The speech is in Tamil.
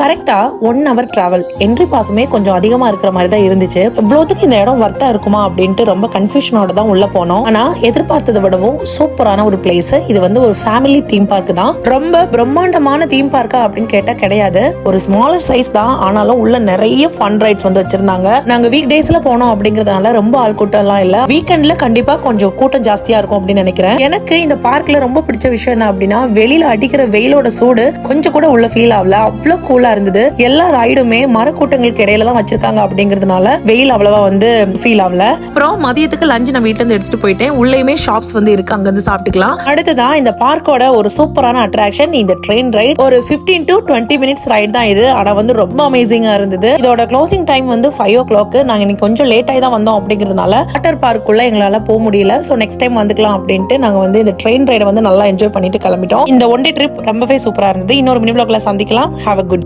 கரெக்டா ஒன் ஹவர் டிராவல் என்ட்ரி பாஸுமே கொஞ்சம் அதிகமா இருக்கிற மாதிரி தான் இருந்துச்சு. இவ்வளோத்துக்கு இந்த இடம் ஒர்த்தாக இருக்குமா அப்படின்ட்டு ரொம்ப கன்ஃபியூஷனோட தான் உள்ள போனோம். ஆனா எதிர்பார்த்ததை விடவும் சூப்பரான ஒரு பிளேஸ் இது வந்து ஒரு ஃபேமிலி தீம் பார்க் தான். ரொம்ப பிரம்மாண்டமான தீம் பார்க்கா அப்படின்னு கேட்டா கிடையாது. ஒரு ஸ்மாலர் சைஸ் தான். ஆனாலும் உள்ள நிறைய ஃபன் ரைட்ஸ் வந்து வச்சிருந்தாங்க. நாங்க வீக் டேஸ்ல போனோம் அப்படிங்கறதுனால ரொம்ப ஆள் கூட்டம் எல்லாம் இல்ல வீக்கெண்ட்ல கண்டிப்பா கொஞ்சம் கூட்டம் ஜாஸ்தியா இருக்கும் அப்படின்னு நினைக்கிறேன். எனக்கு இந்த பார்க்ல ரொம்ப பிடிச்ச விஷயம் என்ன அப்படின்னா வெளியில அடிக்கிற வெயிலோட சூடு கொஞ்சம் கூட உள்ள ஃபீல் ஆகல. அவ்வளவு கூலா இருந்தது. எல்லா ரைடுமே மரக்கூட்டங்களுக்கு இடையில தான் வச்சிருக்காங்க அப்படிங்கறதுனால வெயில் அவ்வளவா வந்து ஃபீல் ஆகல. அப்புறம் மதியத்துக்கு லஞ்ச் நான் இருந்து எடுத்துட்டு போயிட்டேன். உள்ளேயுமே ஷாப்ஸ் வந்து இருக்கு அங்க இருந்து சாப்பிட்டுக்கலாம். அடுத்ததா இந்த பார்க்கோட ஒரு சூப்பரான அட்ராக்ஷன் இந்த ட்ரெயின் ரைட் ஒரு 15 டு டுவெண்ட்டி மினிட்ஸ் ரைட் தான் இது. ஆனா வந்து ரொம்ப அமேசிங்கா இருந்தது. இதோட க்ளோசிங் டைம் வந்து ஃபைவ் ஓ கிளாக் நாங்க இன்னைக்கு கொஞ்சம் லேட் ஆகி தான் வந்தோம் அப்படிங்கிறதுனால வாட்டர் பார்க்குள்ள எங்களால போக முடியல. ஸோ நெக்ஸ்ட் டைம் வந்துக்கலாம் அப்படின்ட்டு நாங்க வந்து இந்த ட்ரெயின் ரைடை வந்து நல்லா என்ஜாய் பண்ணிட்டு கிளம்பிட்டோம். இந்த ஒன் டே ட்ரிப் ரொம்பவே சூப்பரா இருந்தது. இன்னொரு மினி பிளாக்ல சந்திக்கலாம். Have a good